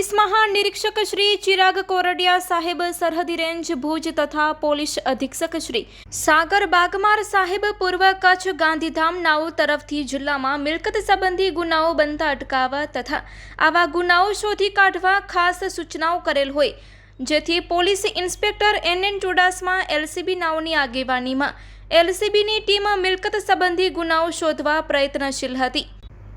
Police મહાનિરીક્ષક શ્રી ચિરાગ કોરડિયા સાહેબ સરહદી રેન્જ ભુજ તથા પોલીસ અધિક્ષક શ્રી સાગર બાગમાર સાહેબ પૂર્વ કચ્છ ગાંધીધામ નાઓ તરફથી જિલ્લામાં મિલકત સંબંધી ગુનાઓ બનતા અટકાવવા તથા આવા ગુનાઓ શોધી કાઢવા ખાસ સૂચનાઓ કરેલ હોય. જેથી police inspector N N Chudasama LCB નાઓની આગેવાનીમાં એલસીબીની ટીમ મિલકત સંબંધી ગુનાઓ શોધવા પ્રયત્નશીલ હતી.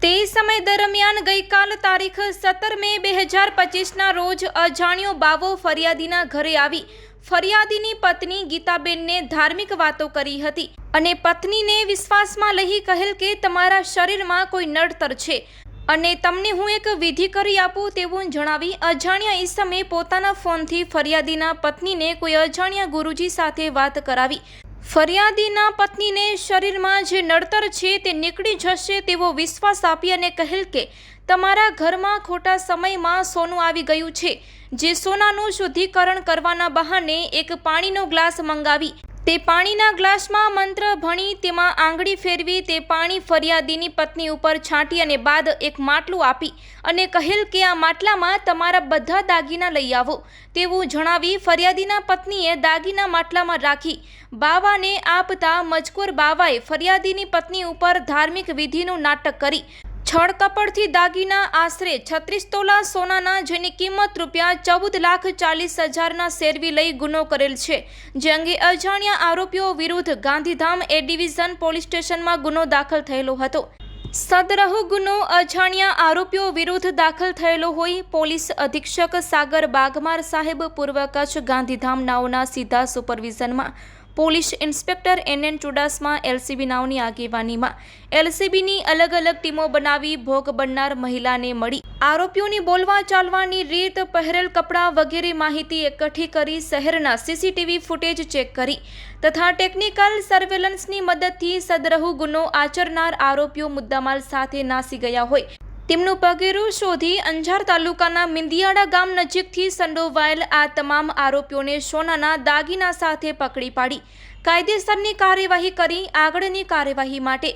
તે સમય દરમિયાન ગઈકાલ તારીખ સત્તર મે બે હજાર પચીસના રોજ અજાણ્યો બાવો ફરિયાદીના ઘરે આવી. ફરિયાદીની પત્ની ગીતાબેનને ધાર્મિક વાતો કરી હતી અને પત્નીને વિશ્વાસમાં લઈ કહેલ કે તમારા શરીરમાં કોઈ નડતર છે અને તમને હું એક વિધિ કરી આપું તેવું જણાવી અજાણ્યા ઈસમે પોતાના ફોનથી ફરિયાદીના પત્નીને કોઈ અજાણ્યા ગુરુજી સાથે વાત કરાવી. ફરિયાદીના પત્નીને શરીરમાં જે નડતર છે તે નીકળી જશે તેવો વિશ્વાસ આપી અને કહેલ કે તમારા ઘરમાં ખોટા સમયમાં સોનું આવી ગયું છે. જે સોનાનું શુદ્ધિકરણ કરવાના બહાને એક પાણીનો ગ્લાસ મંગાવી તે પાણીના ગ્લાસમાં મંત્ર ભણી તેમાં આંગળી ફેરવી તે પાણી ફરિયાદીની પત્ની ઉપર છાંટી અને બાદ એક માટલું આપી અને કહેલ કે આ માટલામાં તમારા બધા દાગીના લઈ આવો તેવું જણાવી ફરિયાદીના પત્નીએ દાગીના માટલામાં રાખી. બાવાને આપતા મજકૂર બાવાએ ફરિયાદીની પત્ની ઉપર ધાર્મિક વિધિનું નાટક કરી છળ કપડથી દાગીના આશરે છત્રીસ તોલા સોનાના, જેની કિંમત રૂપિયા ચૌદ લાખ ચાલીસ હજારના શેરવી લઈ ગુનો કરેલ છે. જે અંગે અજાણ્યા આરોપીઓ વિરુદ્ધ ગાંધીધામ એ ડિવિઝન પોલીસ સ્ટેશનમાં ગુનો દાખલ થયેલો હતો. સદરહુ ગુનો અજાણ્યા આરોપીઓ વિરુદ્ધ દાખલ થયેલો હોય પોલીસ અધિક્ષક સાગર બાગમાર સાહેબ પૂર્વ કચ્છ ગાંધીધામ નાઓના સીધા સુપરવિઝનમાં police inspector N N Chudasama LCB નાવની આગેવાનીમાં એલસીબીની અલગ અલગ ટીમો બનાવી ભોગ બનનાર મહિલાને મળી. આરોપીઓની બોલવા ચાલવાની રીત, પહેરેલ કપડાં વગેરે માહિતી એકઠી કરી શહેરના સીસીટીવી ફૂટેજ ચેક કરી. તથા ટેકનિકલ સર્વેલન્સની મદદથી સદરહુ ગુનો આચરનાર આરોપીઓ મુદ્દામાલ સાથે નાસી ગયા હોય. તેમનું પગેરું શોધી અંજાર તાલુકાના મિંદિયાળા ગામ નજીકથી સંડોવાયેલ આ તમામ આરોપીઓને સોનાના દાગીના સાથે પકડી પાડી. કાયદેસરની કાર્યવાહી કરી આગળની કાર્યવાહી માટે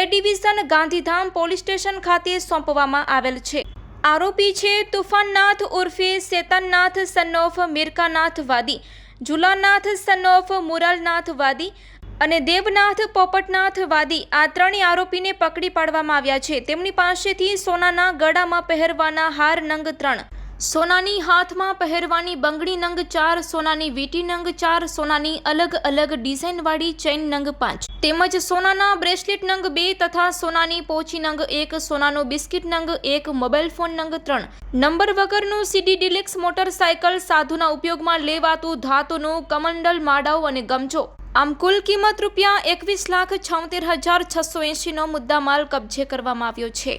A division Gandhidham police station ખાતે સોંપવામાં આવેલ છે. આરોપી છે તુફાનનાથ ઉર્ફે શેતનનાથ, સન ઓફ મિરકાનાથ વાદી જુલાનાથ સન ઓફ મુરાલનાથ વાદી અને દેવનાથ પોપટનાથ વાદી આ ત્રણેય આરોપીને પકડી પાડવામાં આવ્યા છે. તેમની પાસેથી સોનાના ગળામાં પહેરવાના હાર નંગ ત્રણ. સોનાની હાથમાં પહેરવાની બંગડી નંગ ચાર, સોનાની વીટી નંગ ચાર, સોનાની અલગ અલગ ડિઝાઇનવાળી ચેઇન નંગ પાંચ. તેમજ સોનાના બ્રેસલેટ નંગ બે તથા સોનાની પોચી નંગ એક, સોનાનો બિસ્કિટ નંગ એક મોબાઈલ ફોન નંગ ત્રણ. નંબર વગરનું સીડી ડિલેક્સ મોટરસાયકલ સાધુના ઉપયોગમાં લેવાતું ધાતુનું કમંડલ માડાઓ અને ગમજો આમ કુલ કિંમત રૂપિયા એકવીસ લાખ છોતેર હજાર છસો એંશીનો મુદ્દામાલ કબજે કરવામાં આવ્યો છે.